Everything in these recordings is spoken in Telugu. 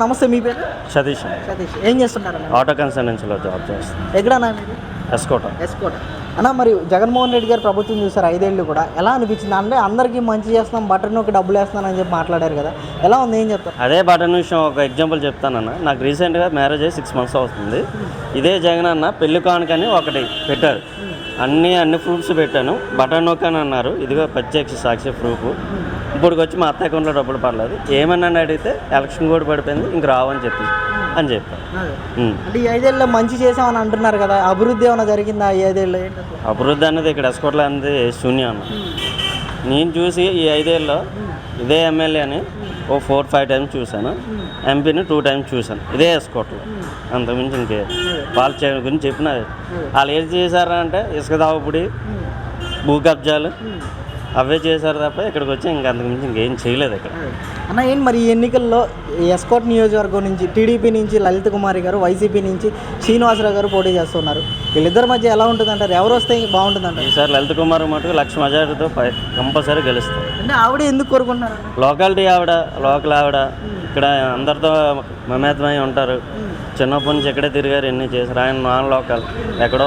నమస్తే మీ పేరు? సతీష్ సతీష్. ఏం చేస్తుంటారు ఆటో కన్సల్టెన్సీలో జాబ్ చేస్తాను ఎక్కడన్నా మీరు? ఎస్కోట ఎస్కోట అన్న మరి జగన్మోహన్ రెడ్డి గారు ప్రభుత్వం చూసారు ఐదేళ్ళు కూడా. ఎలా అనిపించింది? అంటే అందరికీ మంచి చేస్తున్నాం బటన్ ఒక డబ్బులు వేస్తున్నాను అని చెప్పి మాట్లాడారు కదా. ఎలా ఉంది? ఏం చెప్తారు? అదే బటన్ విషయం ఒక ఎగ్జాంపుల్ చెప్తానన్న నాకు రీసెంట్గా మ్యారేజ్ అయ్యి సిక్స్ మంత్స్ అవుతుంది. ఇదే జగన్ అన్న పెళ్ళి కానుకని ఒకటి పెట్టారు. అన్ని అన్ని ప్రూఫ్స్ పెట్టాను. బటన్ నొక్కని అన్నారు. ఇదిగో ప్రత్యక్ష సాక్షి ప్రూఫ్ ఇప్పుడు వచ్చి మా అత్త అకౌంట్లో డబ్బులు పడలేదు. ఏమన్నా అని అడిగితే ఎలక్షన్ కూడా పడిపోయింది ఇంక రావని చెప్పి అని చెప్పాను ఉమ్. అంటే ఈ ఐదేళ్ళలో మంచి చేసామని అంటున్నారు కదా అభివృద్ధి ఏమైనా జరిగిందా ఈ ఐదేళ్ళు? అభివృద్ధి అనేది ఇక్కడ ఎస్కోట్లో అనేది శూన్యం. అన్న నేను చూసి ఈ ఐదేళ్ళలో ఇదే ఎమ్మెల్యేని ఓ ఫోర్ ఫైవ్ టైమ్స్ చూశాను. ఎంపీని టూ టైమ్స్ చూశాను ఇదే ఎస్కోట్లో. అంతకుమించి ఇంకే. వాళ్ళు చే- గురించి చెప్పిన వాళ్ళు ఏది చేశారా అంటే ఇసుక దావపుడి భూ కబ్జాలు అవే చేశారు తప్ప ఇక్కడికి వచ్చి ఇంక అంతకుమించి ఇంకేం చేయలేదు ఇక్కడ. అన్న ఏంటి మరి ఈ ఎన్నికల్లో ఎస్కోట్ నియోజకవర్గం నుంచి టీడీపీ నుంచి లలిత్ కుమారి గారు వైసీపీ నుంచి శ్రీనివాసరావు గారు పోటీ చేస్తున్నారు. వీళ్ళిద్దరి మధ్య ఎలా ఉంటుంది అంటారు ఎవరు వస్తే బాగుంటుంది ఈసారి లలిత్ కుమార్ మటుకు లక్ష మెజారిటీతో కంపల్సరీ గెలుస్తారు అంటే ఆవిడ ఎందుకు కోరుకుంటున్నారు? లోకాలిటీ ఆవిడ లోకల్ ఆవిడ. ఇక్కడ అందరితో మమేతమై ఉంటారు. చిన్నప్పటి నుంచి ఎక్కడే తిరిగారు ఎన్ని చేశారు? ఆయన నాన్ లోకల్ ఎక్కడో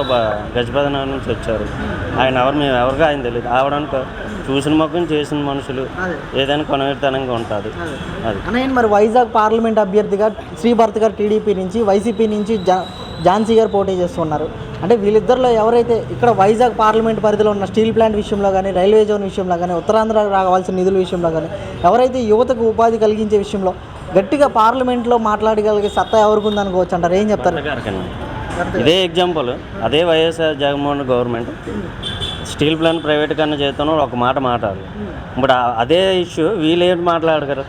గజపతినగర్ నుంచి వచ్చారు. ఆయన ఎవరు మేము ఎవరికో ఆయన తెలియదు. ఆవిడ అనుకో చూసిన మొక్కని చేసిన మనుషులు ఏదైనా కొనవేతనంగా ఉంటుంది అదే. మరి వైజాగ్ పార్లమెంట్ అభ్యర్థిగా శ్రీభర్త్ గారు టీడీపీ నుంచి వైసీపీ నుంచి జా ఝాన్సీ గారు పోటీ చేస్తున్నారు. అంటే వీళ్ళిద్దరిలో ఎవరైతే ఇక్కడ వైజాగ్ పార్లమెంట్ పరిధిలో ఉన్న స్టీల్ ప్లాంట్ విషయంలో కానీ రైల్వే జోన్ విషయంలో కానీ ఉత్తరాంధ్ర రావాల్సిన నిధుల విషయంలో కానీ ఎవరైతే యువతకు ఉపాధి కలిగించే విషయంలో గట్టిగా పార్లమెంట్లో మాట్లాడగలిగే సత్తా ఎవరికి ఉందనుకోవచ్చు అంటారు. ఏం చెప్తారు? ఇదే ఎగ్జాంపుల్ అదే YSR Jaganmohan government. Steel plant private కన్నా చేస్తాను ఒక మాట మాట్లాడాలి. ఇప్పుడు అదే ఇష్యూ వీళ్ళు ఏంటి మాట్లాడగలరు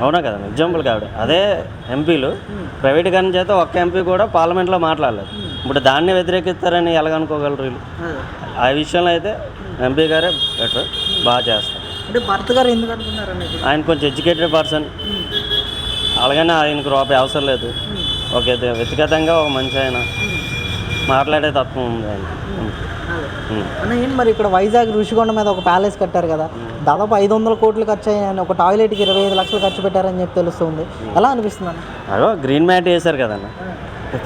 అవునా కదా? ఎగ్జాంపుల్ కాబట్టి అదే ఎంపీలు ప్రైవేట్ కన్నా చేత ఒక్క ఎంపీ కూడా పార్లమెంట్లో మాట్లాడలేదు. ఇప్పుడు దాన్ని వ్యతిరేకిస్తారని ఎలాగనుకోగలరు వీళ్ళు? ఆ విషయంలో అయితే ఎంపీ గారే బెటర్ బాగా చేస్తారు. అంటే భర్త గారు ఎందుకు అనుకున్నారని ఆయన కొంచెం ఎడ్యుకేటెడ్ పర్సన్. అలాగనే ఆయనకు రూపాయి అవసరం లేదు. ఒక ఇది- వ్యక్తిగతంగా ఒక మంచి ఆయన. మాట్లాడే తత్వం ఉంది మరి ఇక్కడ వైజాగ్ ఋషికొండ మీద ఒక ప్యాలెస్ కట్టారు కదా దాదాపు ఐదు వందల కోట్లు ఖర్చు అయ్యాయని ఒక టాయిలెట్కి ఇరవై ఐదు లక్షలు ఖర్చు పెట్టారని చెప్పి తెలుస్తుంది. ఎలా అనిపిస్తుంది అన్న? అగో గ్రీన్ మ్యాట్ వేశారు కదన్న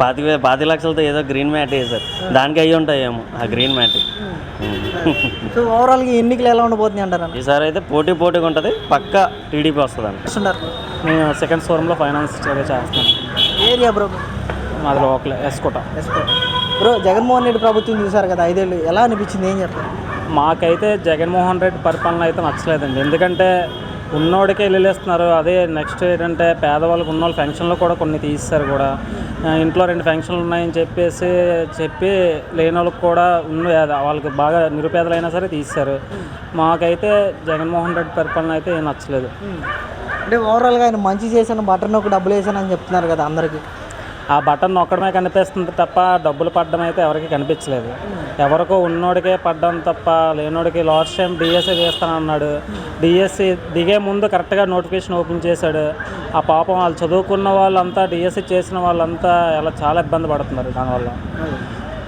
పాతి పాతి లక్షలతో ఏదో గ్రీన్ మ్యాట్ వేశారు. దానికి అయ్యి ఉంటాయేమో ఆ గ్రీన్ మ్యాట్. సో ఓవరాల్గా ఎన్నికలు ఎలా ఉండబోతున్నాయి అంటారు అన్న? ఈసారి అయితే పోటీ పోటీగా ఉంటుంది పక్కా టీడీపీ వస్తుంది అన్న. చేస్తున్నారు నేను సెకండ్ ఫోరంలో ఫైనాన్స్ చేస్తాను. Area bro? మాది లోకల్ ఎస్కోట. బ్రో జగన్మోహన్ రెడ్డి ప్రభుత్వం చూసారు కదా ఐదేళ్ళు. ఎలా అనిపించింది? ఏం చెప్తారు మాకైతే జగన్మోహన్ రెడ్డి పరిపాలన అయితే నచ్చలేదండి. ఎందుకంటే ఉన్నోడికే ఇల్లులేస్తున్నారు అదే నెక్స్ట్ ఏంటంటే పేదవాళ్ళకి ఉన్నోళ్ళు ఫంక్షన్లు కూడా కొన్ని తీస్తారు కూడా. ఇంట్లో రెండు ఫంక్షన్లు ఉన్నాయని చెప్పేసి చెప్పి లేని వాళ్ళకి కూడా ఉన్న వాళ్ళకి బాగా నిరుపేదలైనా సరే తీస్తారు మాకైతే జగన్మోహన్ రెడ్డి పరిపాలన అయితే ఏం నచ్చలేదు. అంటే ఓవరాల్గా ఆయన మంచి చేశాను బటన్ ఒక డబ్బులు వేసాను అని చెప్తున్నారు కదా అందరికీ. ఆ బటన్ నొక్కడమే కనిపిస్తుంది తప్ప డబ్బులు పడడం అయితే ఎవరికి కనిపించలేదు. ఎవరికో ఉన్నోడికే పడ్డం తప్ప లేనోడికి లాస్ట్ టైం డిఎస్సి వేస్తానన్నాడు డిఎస్సి దిగే ముందు కరెక్ట్గా నోటిఫికేషన్ ఓపెన్ చేశాడు. ఆ పాపం వాళ్ళు చదువుకున్న వాళ్ళంతా డిఎస్సి చేసిన వాళ్ళంతా ఎలా చాలా ఇబ్బంది పడుతున్నారు దానివల్ల.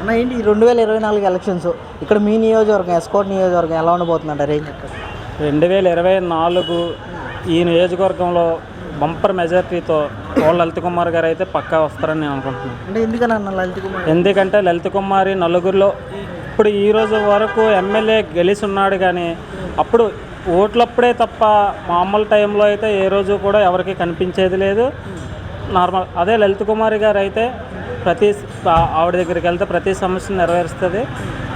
అన్న ఏంటి రెండు వేల ఇరవై నాలుగు ఎలక్షన్స్ ఇక్కడ మీ నియోజకవర్గం ఎస్కోట్ నియోజకవర్గం ఎలా ఉండబోతుందంటారు చెప్తారు రెండు వేల ఇరవై నాలుగు ఈ నియోజకవర్గంలో బంపర్ మెజార్టీతో వాళ్ళ లలిత్ కుమార్ గారు అయితే పక్కా వస్తారని నేను అనుకుంటున్నాను. అంటే ఎందుకని అన్న లలిత్ కుమార్? ఎందుకంటే లలిత్ కుమారి నలుగురిలో ఇప్పుడు ఈ రోజు వరకు ఎమ్మెల్యే గెలిచి ఉన్నాడు కానీ అప్పుడు ఓట్లప్పుడే తప్ప మామూలు టైంలో అయితే ఏ రోజు కూడా ఎవరికి కనిపించేది లేదు. నార్మల్ అదే లలిత్ కుమారి గారు అయితే ప్రతి ఆవిడ దగ్గరికి వెళ్తే ప్రతి సమస్యను నెరవేరుస్తుంది.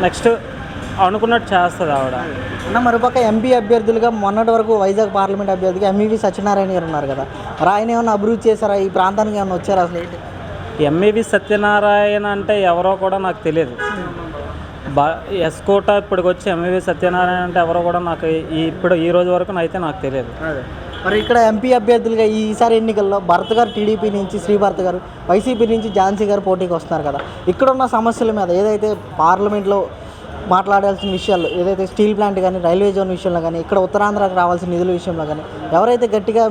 నెక్స్ట్ అనుకున్నట్టు చేస్తుంది ఆవిడ. అన్న మరోపక్క ఎంపీ అభ్యర్థులుగా మొన్నటి వరకు వైజాగ్ పార్లమెంట్ అభ్యర్థిగా ఎంఈవి సత్యనారాయణ గారు ఉన్నారు కదా. ఆయన ఏమైనా అభివృద్ధి చేశారా? ఈ ప్రాంతానికి ఏమైనా వచ్చారా అసలు? ఏంటి? ఎంఈవి సత్యనారాయణ అంటే ఎవరో కూడా నాకు తెలియదు. బా ఎస్కోట ఇప్పటికి వచ్చి ఎంఈవి సత్యనారాయణ అంటే ఎవరో కూడా నాకు ఈ ఇప్పుడు ఈ రోజు వరకు అయితే నాకు తెలియదు. మరి ఇక్కడ ఎంపీ అభ్యర్థులుగా ఈసారి ఎన్నికల్లో భరత్ గారు టీడీపీ నుంచి శ్రీ భరత్ గారు వైసీపీ నుంచి ఝాన్సీ గారు పోటీకి వస్తున్నారు కదా. ఇక్కడ ఉన్న సమస్యల మీద ఏదైతే పార్లమెంట్లో మాట్లాడాల్సిన విషయాలు ఏదైతే స్టీల్ ప్లాంట్ కానీ రైల్వే జోన్ విషయంలో కానీ ఇక్కడ ఉత్తరాంధ్రకు రావాల్సిన నిధుల విషయంలో కానీ ఎవరైతే గట్టిగా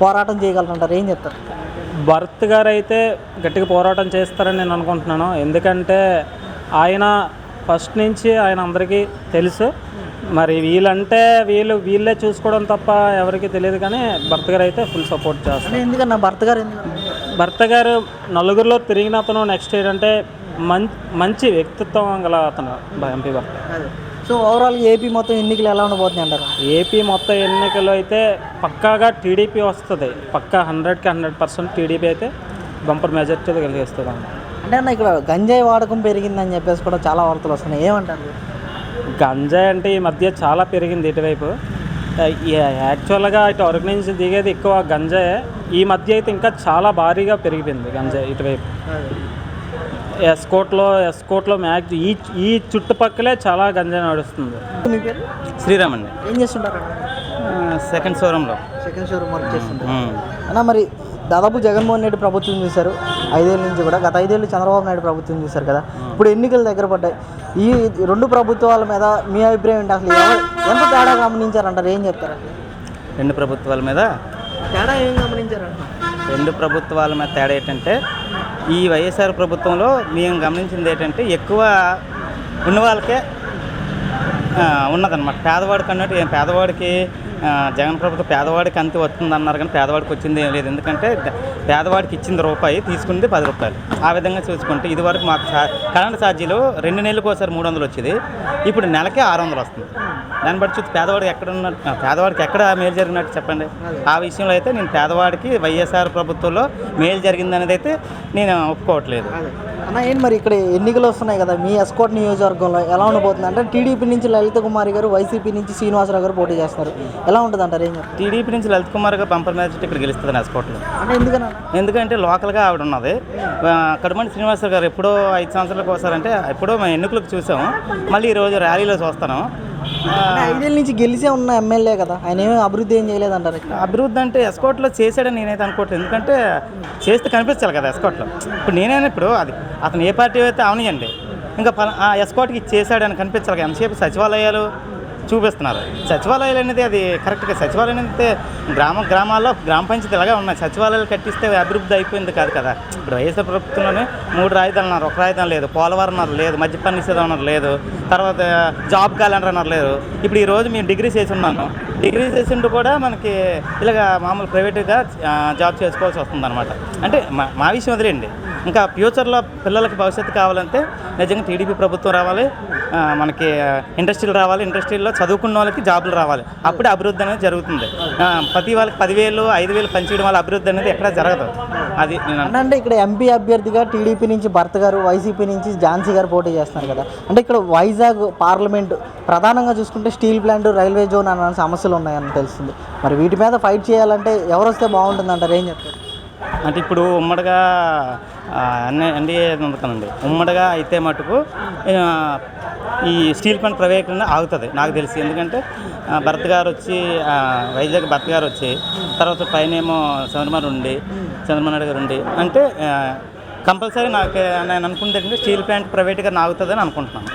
పోరాటం చేయగలరంటారు ఏం చెప్తారు? భరత్ గారు అయితే గట్టిగా పోరాటం చేస్తారని నేను అనుకుంటున్నాను. ఎందుకంటే ఆయన ఫస్ట్ నుంచి ఆయన అందరికీ తెలుసు. మరి వీళ్ళంటే వీళ్ళు వీళ్ళే చూసుకోవడం తప్ప ఎవరికి తెలియదు కానీ భర్త గారు అయితే ఫుల్ సపోర్ట్ చేస్తారు. ఎందుకన్నా భర్త గారు భర్త గారు నలుగురిలో తిరిగిన అతను నెక్స్ట్ ఏంటంటే మంచి వ్యక్తిత్వం గల అతను ఎంపీ భర్త. సో ఓవరాల్ ఏపీ మొత్తం ఎన్నికలు ఎలా ఉండబోతున్నాయి అంటారు? ఏపీ మొత్తం ఎన్నికలు అయితే పక్కాగా టీడీపీ వస్తుంది. పక్కా హండ్రెడ్కి హండ్రెడ్ పర్సెంట్ టీడీపీ అయితే బంపర్ మెజార్టీతో కలిగిస్తుంది అన్న అంటే అన్న ఇక్కడ గంజాయి వాడకం పెరిగిందని చెప్పేసి కూడా చాలా వార్తలు వస్తున్నాయి. ఏమంటారు? గంజాయి అంటే ఈ మధ్య చాలా పెరిగింది ఇటువైపు. యాక్చువల్గా ఇటు అరకు నుంచి దిగేది ఎక్కువ గంజాయే. ఈ మధ్య అయితే ఇంకా చాలా భారీగా పెరిగిపోయింది గంజాయి ఇటువైపు. ఎస్కోట్లో ఎస్కోట్లో మ్యాక్స్ ఈ ఈ చుట్టుపక్కలే చాలా గంజాయి నడుస్తుంది. మీ పేరు? శ్రీరామ్ అండి. ఏం చేస్తుంటారు సెకండ్ షోరూంలో సెకండ్ షోరూమ్ వర్క్ చేస్తుంటారు. అన్న మరి దాదాపు జగన్మోహన్ రెడ్డి ప్రభుత్వం చూశారు ఐదేళ్ళ నుంచి కూడా. గత ఐదేళ్ళు చంద్రబాబు నాయుడు ప్రభుత్వం చూశారు కదా. ఇప్పుడు ఎన్నికలు దగ్గర పడ్డాయి. ఈ రెండు ప్రభుత్వాల మీద మీ అభిప్రాయం ఏంటి అసలు? ఎంత తేడా గమనించారంటారు? ఏం చెప్తారు? రెండు ప్రభుత్వాల మీద? తేడా ఏం గమనించారంట రెండు ప్రభుత్వాల మీద తేడా ఏంటంటే ఈ వైఎస్ఆర్ ప్రభుత్వంలో మేము గమనించింది ఏంటంటే ఎక్కువ ఉన్న వాళ్ళకే ఉన్నదన్నమాట. పేదవాడికి అన్నట్టు పేదవాడికి జగన్ ప్రభుత్వం పేదవాడికి అంతే వస్తుంది అన్నారు కానీ పేదవాడికి వచ్చింది ఏం లేదు. ఎందుకంటే పేదవాడికి ఇచ్చింది రూపాయి తీసుకుంది పది రూపాయలు. ఆ విధంగా చూసుకుంటే ఇదివరకు మాకు కరెంట్ ఛార్జీలు రెండు నెలలకు ఒకసారి మూడు వందలు వచ్చేది. ఇప్పుడు నెలకే ఆరు వందలు వస్తుంది. దాన్ని బట్టి చూసి పేదవాడికి ఎక్కడ ఉన్న పేదవాడికి ఎక్కడ మేలు జరిగినట్టు చెప్పండి. ఆ విషయంలో అయితే నేను పేదవాడికి వైఎస్ఆర్ ప్రభుత్వంలో మేలు జరిగింది అనేది అయితే నేను ఒప్పుకోవట్లేదు. అన్న ఏంటి మరి ఇక్కడ ఎన్నికలు వస్తున్నాయి కదా? మీ ఎస్కోట్ నియోజకవర్గంలో ఎలా ఉండబోతుంది? అంటే టీడీపీ నుంచి లలిత కుమారి గారు వైసీపీ నుంచి శ్రీనివాసరావు గారు పోటీ చేస్తున్నారు ఎలా ఉంటుంది అంటారు ఏం టీడీపీ నుంచి లలిత్ కుమార్ గారు మ్యాచ్ ఇక్కడ గెలుస్తుంది నెస్కోట్లో అంటే ఎందుకన్నా? ఎందుకంటే లోకల్గా ఆవిడ ఉన్నది. కడమండి శ్రీనివాసరావు గారు ఎప్పుడో ఐదు సంవత్సరాలకు ఒకసారంటే ఎప్పుడో మేము ఎన్నికలకు చూసాము మళ్ళీ ఈరోజు ర్యాలీలో చూస్తాను అంటే ఐదేళ్ళ నుంచి గెలిచే ఉన్న ఎమ్మెల్యే కదా. ఆయన ఏమీ అభివృద్ధి ఏం చేయలేదంటారు అభివృద్ధి అంటే ఎస్కోట్లో చేశాడని నేనైతే అనుకోవట్లేదు. ఎందుకంటే చేస్తే కనిపించాలి కదా ఎస్కోట్లో ఇప్పుడు నేనైనా ఇప్పుడు అది అతను ఏ పార్టీ అయితే అవనియండి. ఇంకా పలా- ఆ ఎస్కోట్కి చేశాడని కనిపించాలి ఎంతసేపు సచివాలయాలు చూపిస్తున్నారు. సచివాలయాలు అనేది అది కరెక్ట్గా సచివాలయం అయితే గ్రామ గ్రామాల్లో గ్రామ పంచాయతీ ఇలాగే ఉన్నాయి. సచివాలయాలు కట్టిస్తే అభివృద్ధి అయిపోయింది కాదు కదా. ఇప్పుడు వైఎస్ఆర్ ప్రభుత్వంలోనే మూడు రాజధానులు అన్నారు ఒక రాజధాని లేదు. పోలవరం అన్నారు లేదు. మధ్య నిషేధం అన్నారు లేదు. తర్వాత జాబ్ క్యాలెండర్ అన్నారు లేదు. ఇప్పుడు ఈరోజు మేము డిగ్రీ చేసి ఉన్నాను డిగ్రీ చేసిండు కూడా మనకి ఇలాగ మామూలు ప్రైవేట్గా జాబ్ చేసుకోవాల్సి వస్తుంది అనమాట అంటే మా మా విషయం వదిలేండి ఇంకా ఫ్యూచర్లో పిల్లలకి భవిష్యత్తు కావాలంటే నిజంగా టీడీపీ ప్రభుత్వం రావాలి. మనకి ఇండస్ట్రీలు రావాలి. ఇండస్ట్రీలో చదువుకున్న వాళ్ళకి జాబులు రావాలి. అప్పుడే అభివృద్ధి అనేది జరుగుతుంది. ప్రతి వాళ్ళకి పదివేలు ఐదు వేలు పనిచేయడం వల్ల అభివృద్ధి అనేది ఎక్కడా జరగదు. అది అంటే ఇక్కడ ఎంపీ అభ్యర్థిగా టీడీపీ నుంచి భర్త గారు వైసీపీ నుంచి ఝాన్సీ గారు పోటీ చేస్తున్నారు కదా. అంటే ఇక్కడ వైజాగ్ పార్లమెంట్ ప్రధానంగా చూసుకుంటే స్టీల్ ప్లాంట్ రైల్వే జోన్ అన్న సమస్యలు ఉన్నాయని తెలుస్తుంది. మరి వీటి మీద ఫైట్ చేయాలంటే ఎవరు వస్తే బాగుంటుందంటారు? ఏం చెప్తారు? అంటే ఇప్పుడు ఉమ్మడిగా ఆ, అన్ని ఎన్డీఏ అందుకనండి ఉమ్మడిగా అయితే మటుకు ఈ స్టీల్ ప్లాంట్ ప్రైవేట్ ఆగుతుంది నాకు తెలిసి. ఎందుకంటే ఆ, భరత్ గారు వచ్చి వైజాగ్ భరత్ గారు వచ్చి తర్వాత పైన ఏమో చంద్రబాబు ఉండి చంద్రబాబు గారు ఉండి అంటే కంపల్సరీ నాకు నేను అనుకుంటే స్టీల్ ప్లాంట్ ప్రైవేట్గా ఆగుతుందని అనుకుంటున్నాను.